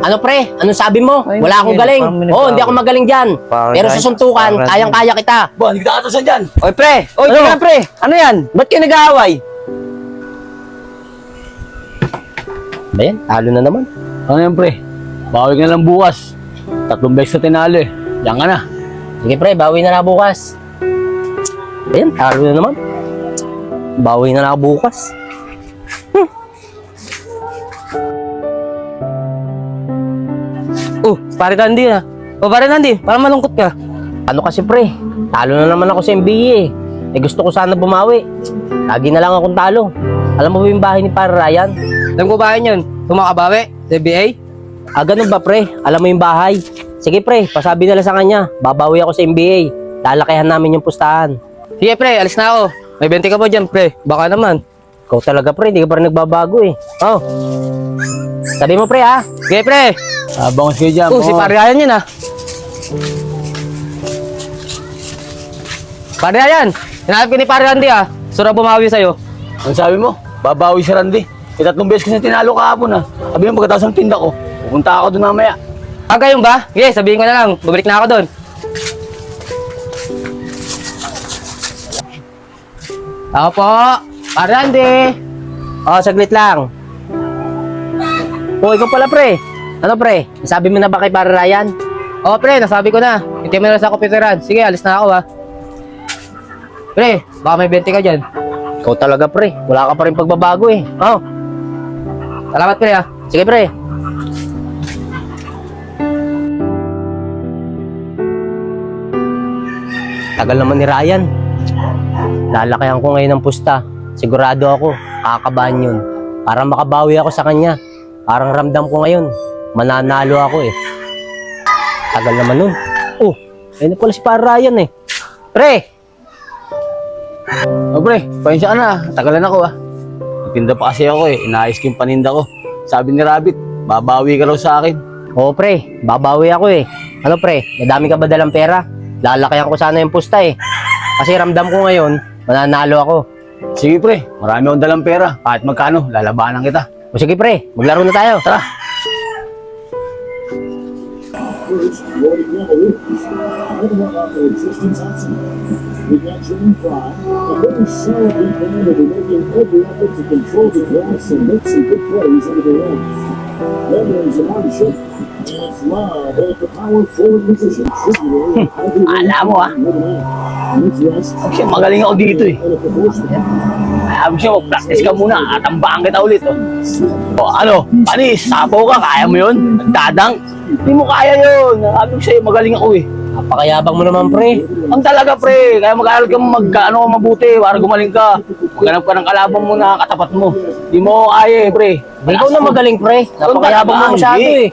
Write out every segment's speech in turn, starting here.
Ano pre? Anong sabi mo? Ay, Wala akong hindi. galing. Oo, hindi ako magaling dyan. Parang Pero sa suntukan, parang- kayang-kaya kita. Ba, hindi kita atasan dyan. Oy, pre! Oy, Ano? ano? pre! Ano yan? Ba't kayo nag-aaway? Ba yan? Talo na naman. Ano yan, pre? Bawi ka na lang bukas. Tatlong beses na tinalo eh. Yan ka na. Sige pre, bawi na na bukas. Ba yan? Talo na naman. Bawi na na bukas. Oh, pare Randy ah. Oh, pare Randy, parang malungkot ka. Ano kasi pre? Talo na naman ako sa MBA eh. Eh gusto ko sana bumawi. Lagi na lang akong talo. Alam mo ba yung bahay ni Para Ryan? Alam ko ba yun? Tumakabawi? Sa BA? Ah, ganun ba pre? Alam mo yung bahay? Sige pre, pasabi na lang sa kanya. Babawi ako sa MBA. Lalakihan namin yung pustahan. Sige pre, alis na ako. May 20 ka ba dyan pre? Baka naman. Ikaw talaga pre, hindi ka pa rin nagbabago eh. Oh. Sabi mo pre ha? Sige pre! Abang kayo dyan. Oh, si pare Ryan yun ah. Pare Ryan, hinahap ka ni pare Randy ah. Sura bumawi sa'yo. Ano sabi mo? Babawi si Randy. Eh, tatlong beses ko na tinalo kahapon ah. Sabi mo pagkatapos ng tinda ko. Pupunta ako doon mamaya. Ah, gayon ba? Sige, sabihin ko na lang. Babalik na ako doon. Ako po. Pare Randy. Oh, saglit lang. Oh, ikaw pala pre. Ano pre? Sabi mo na ba kay Para Ryan? Oh, pre, nasabi ko na. Hindi mo na sa komputeran. Sige, alis na ako ah. Pre, baka may 20 ka dyan. Ikaw talaga pre. Wala ka pa rin pagbabago eh. Oh, Salamat pre ah. sige pre. Tagal naman ni Ryan. Lalakayan ko ngayon ng pusta. Sigurado ako, kakabahan yun. Para makabawi ako sa kanya. Parang ramdam ko ngayon, mananalo ako eh. Tagal naman nun. Oh, ayun na pala si Para Ryan eh. Pre, Oh, pre, pasensya ka na. Tagalan ako ah. Nagtinda pa kasi ako eh. Inaayos ko yung paninda ko. Sabi ni Rabbit, babawi ka raw sa akin. Oo pre, babawi ako eh. Ano pre, madami ka ba dalang pera? Lalakayan ko sana yung pusta eh. Kasi ramdam ko ngayon, mananalo ako. Sige pre, marami akong dalang pera. Kahit magkano, lalabanan kita. O sige pre, maglaro na tayo. Tara. We Then there's Amon Ship. It's Love at the power forward position. Should be there. Alam mo, ah. Midwest. Actually, magaling ako dito eh. Sabi siya, practice ka muna. Atambaan kita ulit. Oh. O, ano, panis, sapo ka, kaya mo yun? Nagdadang? Hindi mo kaya yun. Sabi ko sa'yo, magaling ako eh. Napakayabang mo naman pre. Ang talaga pre, kaya mag-aaral ka mag ano, mabuti para gumaling ka. Maghanap ka ng kalaban mo na katapat mo. Hindi mo kaya eh, pre. Ikaw na magaling pre. Napakayabang mo masyado eh.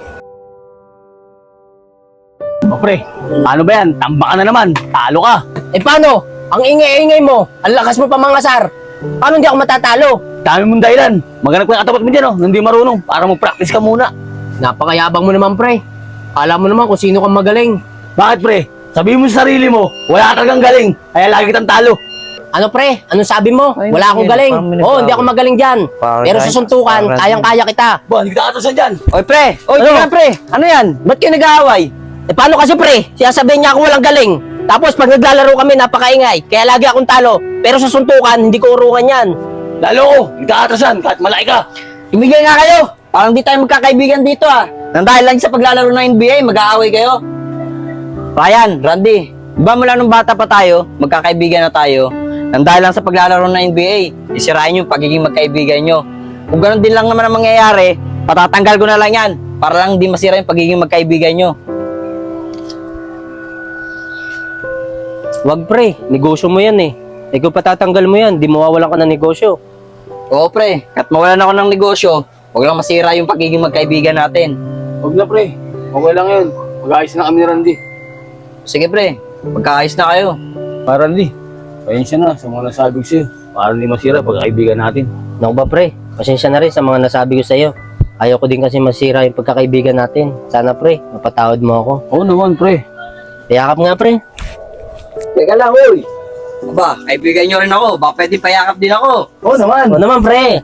O pre, ano ba yan? Tamba ka na naman. Talo ka. Eh paano? Ang ingay-ingay mo, ang lakas mo pa mangasar. Paano hindi ako matatalo? Dami mong dahilan. Maghanap ka ng katapat mo dyan, oh. Hindi marunong. Para mag-practice ka muna. Napakayabang mo naman pre. Alam mo naman kung sino kang magaling. Bakit pre? Sabihin mo sa sarili mo, wala ka talagang galing. Kaya lagi kitang talo. Ano pre? Anong sabi mo? Ay, Wala akong hindi. galing. Oo, hindi nagbago. ako magaling dyan. Parang Pero sa suntukan, parang- kayang-kaya kita. Ba, hindi kita atasan dyan. Oy pre! Oy, Ano? ano? pre! Ano yan? Ba't kayo nag-aaway? Eh paano kasi pre? Sinasabihin niya ako walang galing. Tapos pag naglalaro kami, napakaingay. Kaya lagi akong talo. Pero sa suntukan, hindi ko urungan yan. Lalo ko, hindi ka atasan kahit malaki ka. Tumigil nga kayo! Parang di tayo magkakaibigan dito ah. Nang dahil lang sa paglalaro ng NBA, mag-aaway kayo. Ryan, Randy, di ba mula nung bata pa tayo, magkakaibigan na tayo, nang dahil lang sa paglalaro ng NBA, isirain yung pagiging magkaibigan nyo. Kung ganun din lang naman ang mangyayari, patatanggal ko na lang yan, para lang di masira yung pagiging magkaibigan nyo. Wag pre, negosyo mo yan eh. Eh kung patatanggal mo yan, di mawawalan ka ng negosyo. Oo pre, at mawalan ako ng negosyo, huwag lang masira yung pagiging magkaibigan natin. Huwag na pre, okay lang yun. Mag-ayos na kami ni Randy. Sige pre, magkaayos na kayo. Para Randy, pasensya na sa mga nasabi ko sa'yo. Para hindi masira pagkaibigan natin. Naku ba pre, pasensya na rin sa mga nasabi ko sa'yo. Ayaw ko din kasi masira yung pagkakaibigan natin. Sana pre, mapatawad mo ako. Oo naman pre. Yakap nga pre. Teka lang, uy! Aba, kaibigan nyo rin ako. Baka pwede payakap din ako. Oo naman. O naman pre.